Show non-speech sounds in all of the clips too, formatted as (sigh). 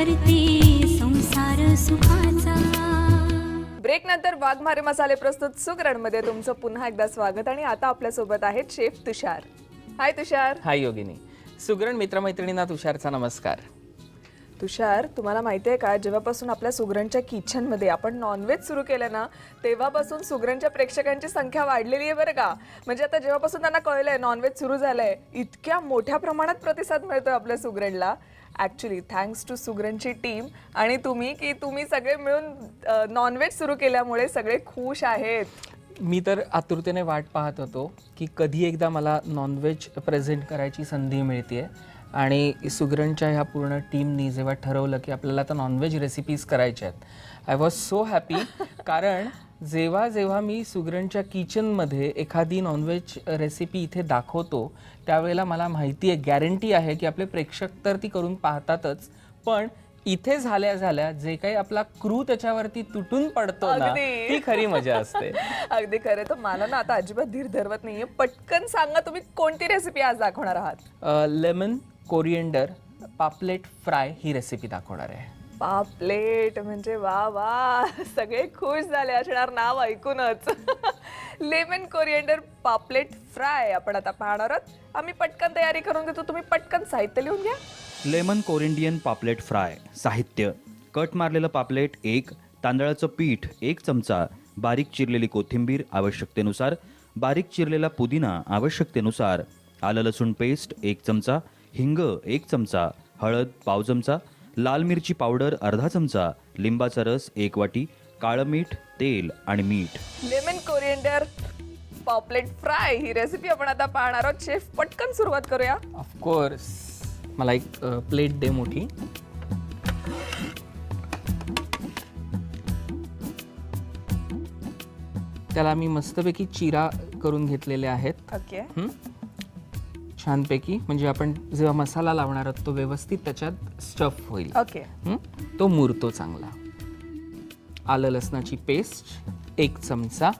करते संसार सुखाचा. ब्रेक नंतर वाघमारे मसाले प्रस्तुत सुगरणमध्ये तुमचं पुन्हा एकदा स्वागत आणि आता आपल्यासोबत आहेत शेफ तुषार. हाय तुषार. हाय योगिनी. सुगरण मित्रमैत्रिणींना तुषारचा नमस्कार. तुषार तुम्हाला माहिती आहे का जेव्हापासून आपल्या सुगरणच्या किचनमध्ये आपण नॉनव्हेज सुरू केलं ना तेव्हापासून सुगरणच्या प्रेक्षकांची संख्या वाढलेली आहे बरं का. म्हणजे आता जेव्हापासून त्यांना कळलंय नॉनव्हेज सुरू झालंय इतक्या मोठ्या प्रमाणात प्रतिसाद मिळतोय आपल्या सुगरणला. ॲक्च्युली थँक्स टू सुगरणची टीम आणि तुम्ही की तुम्ही सगळे मिळून नॉनव्हेज सुरू केल्यामुळे सगळे खुश आहेत. मी तर आतुरतेने वाट पाहत होतो की कधी एकदा मला नॉनव्हेज प्रेझेंट करायची संधी मिळते आणि सुगरणच्या ह्या पूर्ण टीमनी जेव्हा ठरवलं की आपल्याला आता नॉनव्हेज रेसिपीज करायच्या आहेत आय वॉज सो हॅपी कारण जेव्हा जेव्हा मी सुगरणच्या किचनमध्ये एखादी नॉनव्हेज रेसिपी इथे दाखवतो त्यावेळेला मला माहिती आहे गॅरंटी आहे की आपले प्रेक्षक तर ती करून पाहतातच पण इथे झाल्या झाल्या जे काही आपला क्रू त्याच्यावरती तुटून पडतो ना अगदी. ती खरी मजा असते. (laughs) अगदी खरं. तर मला ना आता अजिबात धीर धरवत नाहीये. पटकन सांगा तुम्ही कोणती रेसिपी आज दाखवणार आहात? लेमन कोरिएंडर पापलेट फ्राय ही रेसिपी दाखवणार आहे. पापलेट म्हणजे वा वा. (laughs) सगळे खुश झाले असणार नाव ऐकूनच. (laughs) लेमन कोरिएंडर पापलेट फ्राय आपण आता पाहणार आहोत. आम्ही पटकन तयारी करून घेतो. तुम्ही पटकन साहित्य लिहून घ्या. लेमन कोरिंडियन पापलेट फ्राय साहित्य. कट मारलेलं पापलेट एक तांदळाचं पीठ एक चमचा बारीक चिरलेली कोथिंबीर आवश्यकतेनुसार बारीक चिरलेला पुदिना आवश्यकतेनुसार आलं लसूण पेस्ट एक चमचा हिंग एक चमचा हळद पाव चमचा लाल मिरची पावडर अर्धा चमचा लिंबाचा रस एक वाटी काळं मीठ तेल आणि मीठ. लेमन कोरिएंडर पापलेट फ्राय ही रेसिपी आपण आता पाहणार आहोत. शेफ पटकन सुरुवात करूया. ऑफकोर्स मला एक प्लेट दे मोठी. त्याला मी मस्तपैकी चिरा करून घेतलेले आहेत. ओके. हं? छानपैकी. म्हणजे आपण जेव्हा मसाला लावणार आहोत तो व्यवस्थित त्याच्यात स्टफ होईल. ओके हं? तो मुरतो चांगला. आलं लसणाची पेस्ट एक चमचा.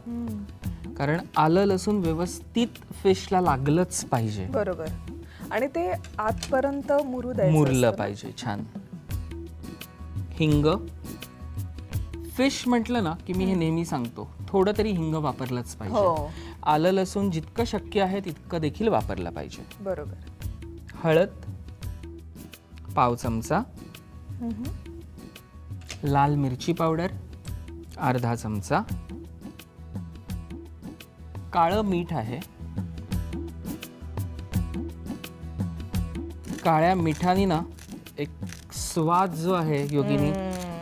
कारण आलं लसूण व्यवस्थित फिशला लागलंच पाहिजे. बरोबर. आणि ते आतपर्यंत मुरू द्यायचं मुरलं? पाहिजे छान. हिंग. फिश म्हटलं ना की मी हे नेहमी सांगतो. थोडं तरी हिंग वापरलंच हो. आलं लसूण जितकं शक्य आहे तितकं देखील वापरलं पाहिजे. बरोबर. हळद पाव चमचा लाल मिरची पावडर अर्धा चमचा. काळं मीठ आहे. काळ्या मिठाने ना एक स्वाद जो आहे योगिनी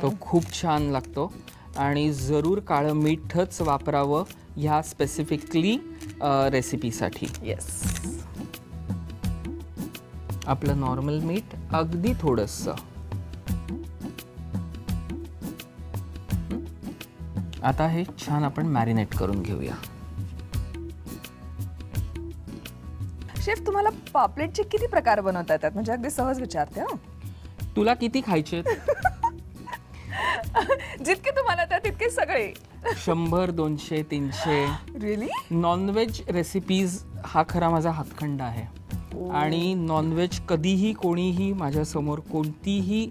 तो खूप छान लागतो. आणि जरूर काळं मीठच वापरावं ह्या स्पेसिफिकली रेसिपीसाठी येस आपलं नॉर्मल मीठ अगदी थोडंसं? आता हे छान आपण मॅरिनेट करून घेऊया. शेफ तुम्हाला पापलेटचे किती प्रकार बनवता येतात? म्हणजे अगदी सहज विचारते हं. तुला किती खायचे (laughs) जितके तुम्हाला त्या तितके सगळे. शंभर दोनशे तीनशे. रिअली नॉनव्हेज रेसिपीज हा खरा माझा हातखंड आहे. आणि नॉनव्हेज कधीही कोणीही माझ्यासमोर कोणतीही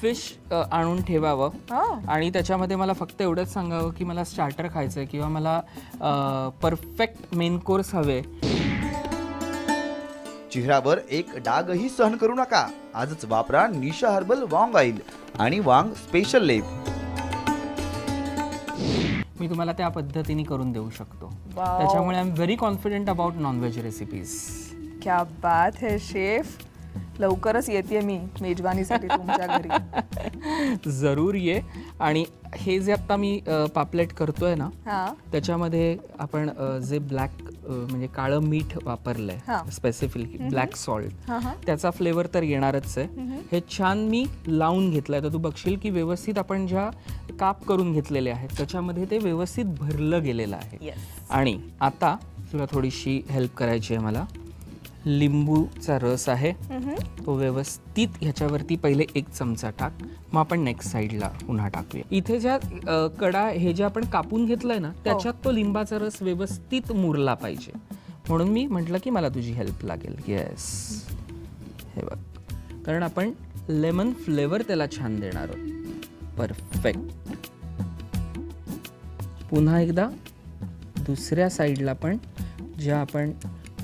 फिश आणून ठेवावं. हा आणि त्याच्यामध्ये मला फक्त एवढंच सांगावं की मला स्टार्टर खायचं आहे किंवा मला परफेक्ट मेन कोर्स हवे. चेहऱ्यावर एक डागही सहन करू नका. आजच वापरा निशा हर्बल वांग ऑइल आणि वांग स्पेशल लेप मी तुम्हाला त्या पद्धतीने करून देऊ शकतो. Wow. त्याच्यामुळे I am very confident about non veg recipes क्या बात है शेफ. लवकरच येते मी मेजवानीसाठी तुमच्या घरी. (laughs) जरूर ये. आणि हे जे आता मी पापलेट करतोय ना हा. त्याच्यामध्ये आपण जे ब्लॅक म्हणजे काळं मीठ वापरलंय. स्पेसिफिकली ब्लॅक सॉल्ट त्याचा फ्लेवर तर येणारच आहे. हे छान मी लावून घेतलंय. तर तू बघशील की व्यवस्थित आपण ज्या काप करून घेतलेले आहेत त्याच्यामध्ये ते व्यवस्थित भरलं गेलेलं आहे. आणि आता तुला थोडीशी हेल्प करायची आहे मला. लिंबूचा रस आहे. तो व्यवस्थित ह्याच्यावरती पहिले एक चमचा टाक. मग आपण नेक्स्ट साईडला पुन्हा टाकूया. इथे ज्या अ, कडा हे जे आपण कापून घेतलंय ना त्याच्यात तो लिंबाचा रस व्यवस्थित मुरला पाहिजे. म्हणून मी म्हटलं की मला तुझी हेल्प लागेल. येस हे बघ. कारण आपण लेमन फ्लेवर त्याला छान देणार आहोत. परफेक्ट पुन्हा एकदा दुसऱ्या साईडला पण ज्या आपण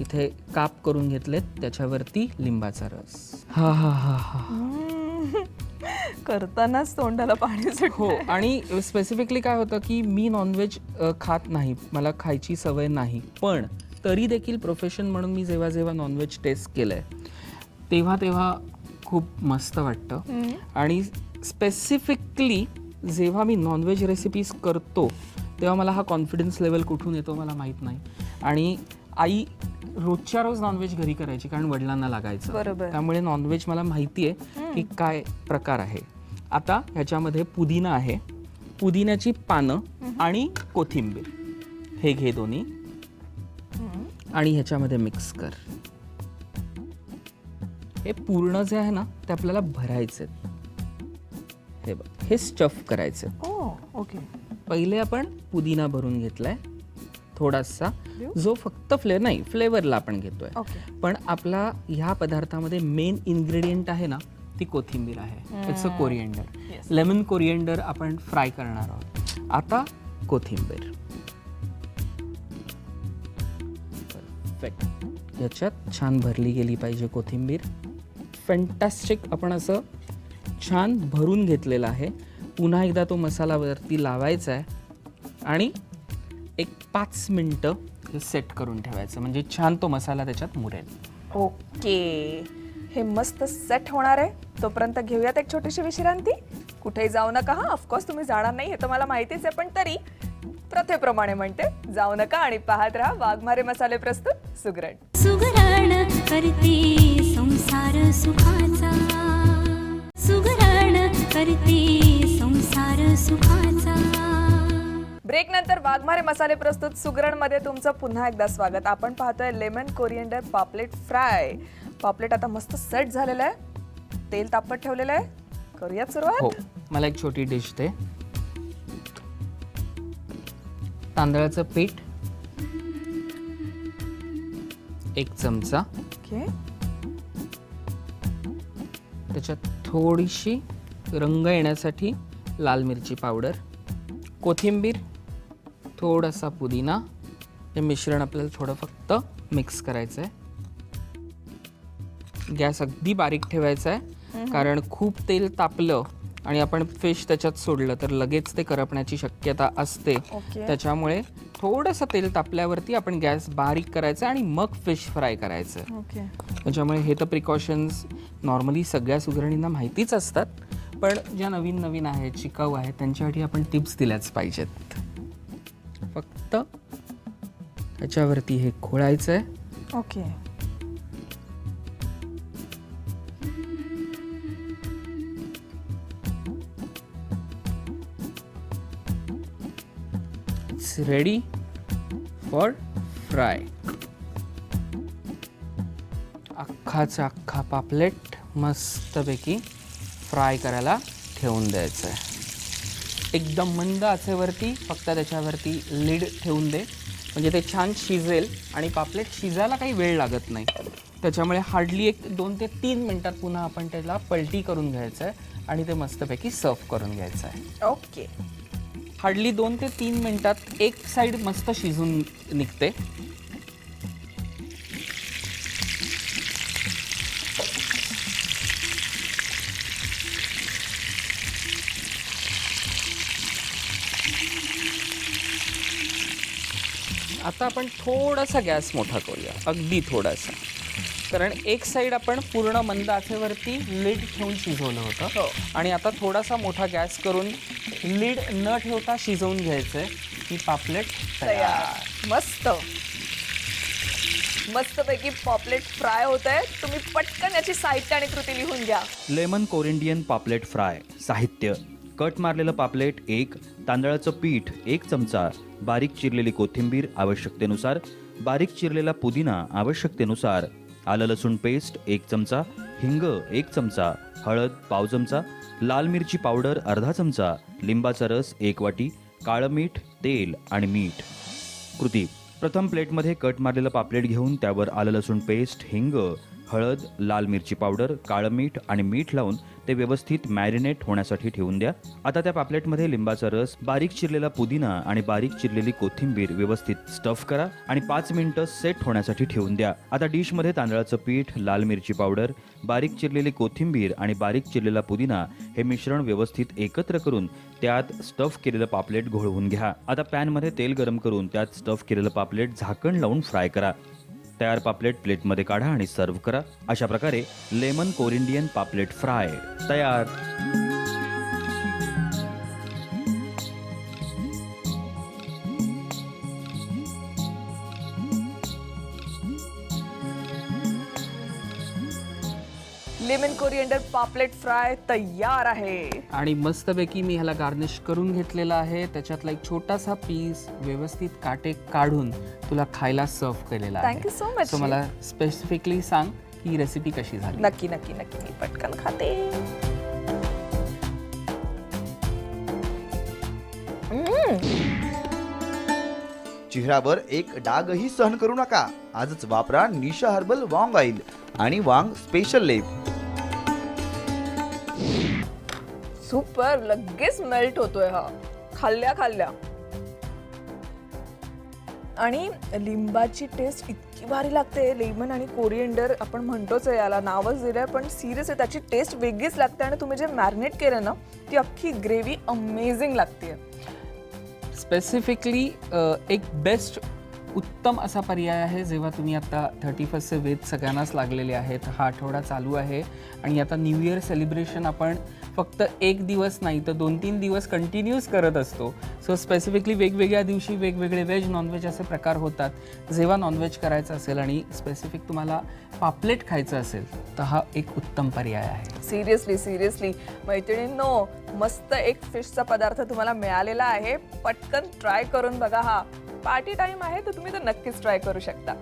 इथे काप करून घेतलेत त्याच्यावरती लिंबाचा रस. हा हा हा हा. करतानाच तोंडाला पाणी सुट हो आणि स्पेसिफिकली काय होतं की मी नॉनव्हेज अ, खात नाही. मला खायची सवय नाही. पण तरी देखील प्रोफेशन म्हणून मी जेव्हा जेव्हा नॉनव्हेज टेस्ट केलं आहे तेव्हा तेव्हा खूप मस्त वाटतं. आणि स्पेसिफिकली जेव्हा मी नॉनव्हेज रेसिपीज करतो तेव्हा मला हा कॉन्फिडन्स लेवल कुठून येतो मला माहीत नाही. आणि आई रोजच्या रोज नॉनव्हेज घरी करायची कारण वडिलांना लागायचं. बरोबर. त्यामुळे नॉनव्हेज मला माहिती आहे की काय प्रकार आहे. आता ह्याच्यामध्ये पुदिना आहे पुदिन्याची पानं आणि कोथिंबीर. हे घे दोन्ही. आणि ह्याच्यामध्ये मिक्स कर. हे पूर्ण जे आहे ना ते आपल्याला भरायचे हे बघ हे स्टफ करायचे ओ ओके पहिले आपण पुदिना भरून घेतलाय. थोडासा. जो फक्त फ्लेवर नाही फ्लेवरला आपण घेतोय. ओके. पण आपला ह्या पदार्थामध्ये मेन इन्ग्रेडियंट आहे ना ती कोथिंबीर आहे. It's a coriander lemon coriander आपण फ्राय करणार आहोत. आता कोथिंबीर. परफेक्ट याच्यात छान भरली गेली पाहिजे कोथिंबीर. फॅन्टॅस्टिक आपण असं छान भरून घेतलेलं आहे. पुन्हा एकदा तो मसाला वरती लावायचा आहे. आणि एक पाच मिनटं हे सेट करून ठेवायचं. म्हणजे छान तो मसाला त्याच्यात मुरेल. ओके. हे मस्त सेट होणार आहे. तोपर्यंत घेऊयात एक छोटीशी विश्रांती. कुठेही जाऊ नका. हा ऑफकोर्स तुम्ही जाणार नाही हे तर मला माहितीच आहे पण तरी प्रथेप्रमाणे म्हणते जाऊ नका आणि पाहत राहा वाघमारे मसाले प्रस्तुत सुगरण. सुगरण करते संसार सुखाचा. सुगरण करते संसार सुखाचा. ब्रेक नंतर वाघमारे मसाले प्रस्तुत सुगरणमध्ये तुमचं पुन्हा एकदा स्वागत. आपण पाहतोय लेमन कोरिएंडर पापलेट फ्राय. पापलेट आता मस्त सेट झालेलं आहे. तेल तापत ठेवलेलं आहे. करूयात हो सुरुवात मला एक छोटी डिश दे. तांदळाचं पीठ. एक चमचा. ओके. त्याच्यात थोडीशी रंग येण्यासाठी लाल मिरची पावडर. कोथिंबीर. थोडासा पुदिना. हे मिश्रण आपल्याला थोडं फक्त मिक्स करायचं आहे गॅस अगदी बारीक ठेवायचा आहे. कारण खूप तेल तापलं आणि आपण फिश त्याच्यात सोडलं तर लगेच ते करपण्याची शक्यता असते. त्याच्यामुळे थोडंसं तेल तापल्यावरती आपण गॅस बारीक करायचा आणि मग फिश फ्राय करायचं. त्याच्यामुळे हे तर प्रिकॉशन्स नॉर्मली सगळ्या सुगरणींना माहितीच असतात. पण ज्या नवीन नवीन आहेत शिकाऊ आहेत त्यांच्यासाठी आपण टिप्स दिल्याच पाहिजेत. फक्त त्याच्यावरती हे खोळायचं आहे okay. It's ready for fry अख्खाचा अख्खा पापलेट मस्तपैकी फ्राय करायला ठेवून द्यायचं आहे एकदम मंद आचेवरती फक्त त्याच्यावरती लीड ठेवून दे. म्हणजे ते छान शिजेल आणि पापलेट शिजायला काही वेळ लागत नाही. त्याच्यामुळे हार्डली एक दोन ते तीन मिनटात पुन्हा आपण त्याला पलटी करून घ्यायचं आहे आणि ते मस्तपैकी सर्व करून घ्यायचं आहे ओके हार्डली दोन ते तीन मिनिटात एक साईड मस्त शिजून निघते. आता आपण थोडासा गॅस मोठा करूया. अगदी थोडासा. कारण एक साईड आपण पूर्ण मंद आचेवरती लीड ठेवून शिजवलं होतं. आणि आता थोडासा मोठा गॅस करून लीड न ठेवता शिजवून घ्यायचंय. की पापलेट तयार. तयार. मस्त. मस्तपैकी पॉपलेट फ्राय होत आहे तुम्ही पटकन याची साहित्य आणि कृती लिहून घ्या. लेमन कोरिंडियन पापलेट फ्राय. साहित्य. कट मारलेलं पापलेट एक तांदळाचं पीठ एक चमचा बारीक चिरलेली कोथिंबीर आवश्यकतेनुसार बारीक चिरलेला पुदिना आवश्यकतेनुसार आलं लसूण पेस्ट एक चमचा हिंग एक चमचा हळद पाव चमचा लाल मिरची पावडर अर्धा चमचा लिंबाचा रस एक वाटी काळं मीठ तेल आणि मीठ. कृती. प्रथम प्लेटमध्ये कट मारलेलं पापलेट घेऊन त्यावर आलं लसूण पेस्ट हिंग हळद लाल मिरची पावडर काळं मीठ आणि मीठ लावून ते व्यवस्थित मॅरिनेट होण्यासाठी ठेवून द्या. आता त्या पापलेटमध्ये लिंबाचा रस बारीक चिरलेला पुदिना आणि बारीक चिरलेली कोथिंबीर व्यवस्थित स्टफ करा आणि पाच मिनिटं सेट होण्यासाठी ठेवून द्या. आता डिशमध्ये तांदळाचं पीठ लाल मिरची पावडर बारीक चिरलेली कोथिंबीर आणि बारीक चिरलेला पुदिना हे मिश्रण व्यवस्थित एकत्र करून त्यात स्टफ केलेलं पापलेट घोळवून घ्या. आता पॅनमध्ये तेल गरम करून त्यात स्टफ केलेलं पापलेट झाकण लावून फ्राय करा. तयार पापलेट प्लेटमध्ये काढा आणि सर्व्ह करा. अशा प्रकारे लेमन कोरिंडियन पापलेट फ्राय तयार. लेमन कोरिएंडर पापलेट फ्राय तयार आहे. आणि मस्तपैकी मी ह्याला गार्निश करून घेतलेला आहे. त्याच्यातला एक छोटासा पीस व्यवस्थित काटे काढून तुला खायला सर्व केलेला you so much. So मला स्पेसिफिकली सांग की ही रेसिपी कशी झाली. नक्की नक्की नक्की. मी पटकन खाते. चेहऱ्यावर एक डागही सहन करू नका. आजच वापरा निशा हर्बल वांग ऑइल आणि वांग स्पेशल लेप सुपर लगेच मेल्ट होतोय हा. खाल्ल्या खाल्ल्या. आणि लिंबाची टेस्ट इतकी भारी लागते. लेमन आणि कोरिएंडर आपण म्हणतोच आहे याला. नावच दिलं आहे पण सिरियस आहे. त्याची टेस्ट वेगळीच लागते. आणि तुम्ही जे मॅरिनेट केलं ना ती अख्खी ग्रेव्ही अमेझिंग लागते स्पेसिफिकली एक बेस्ट उत्तम असा पर्याय आहे जेव्हा तुम्ही आता थर्टी फर्स्टचे वेद सगळ्यांनाच लागलेले आहेत. हा आठवडा चालू आहे. आणि आता न्यू इयर सेलिब्रेशन आपण फक्त एक दिवस नाही तर दोन तीन दिवस कंटिन्यूस करत असतो. सो स्पेसिफिकली वेगवेगळ्या दिवशी वेगवेगळे व्हेज नॉनव्हेज असे प्रकार होतात. जेव्हा नॉनव्हेज करायचं असेल आणि स्पेसिफिक तुम्हाला पापलेट खायचं असेल तर हा एक उत्तम पर्याय आहे. सिरियसली सिरियसली मैत्रिणींनो मस्त एक फिशचा पदार्थ तुम्हाला मिळालेला आहे. पटकन ट्राय करून बघा हा. पार्टी टाइम आहे तर तुम्ही तर नक्कीच ट्राय करू शकता.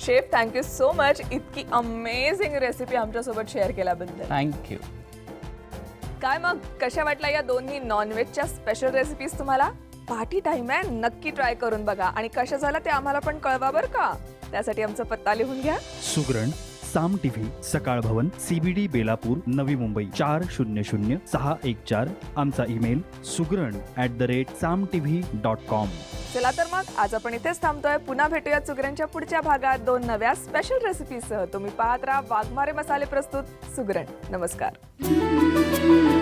Chef thank you so much इतकी अमेझिंग रेसिपी आमच्यासोबत शेअर केल्याबद्दल. थँक्यू काय मग? कशा वाटल्या या दोन्ही नॉनव्हेजच्या स्पेशल रेसिपीज तुम्हाला? पार्टी टाइम आहे नक्की ट्राय करून बघा. आणि कशा झाल्या ते आम्हाला पण कळवा बरं का. त्यासाठी आमचा पत्ता लिहून घ्या. सुग्रण साम टीव्ही सकाळ भवन सीबीडी बेलापूर नवी मुंबई. चार शून्य शून्य सहा एक चार आमचा email Sugran at the rate Saam TV dot com चला तर मग आज आपण इथेच थांबतोय. पुन्हा भेटूया चुगऱ्यांच्या पुढच्या भागात दोन नव्या स्पेशल रेसिपीसह तुम्ही पाहत राहा वाघमारे मसाले प्रस्तुत सुगरण. नमस्कार.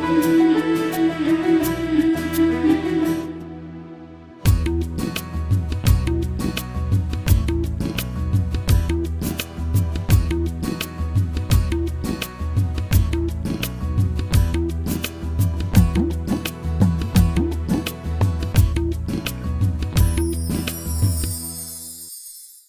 Thank you.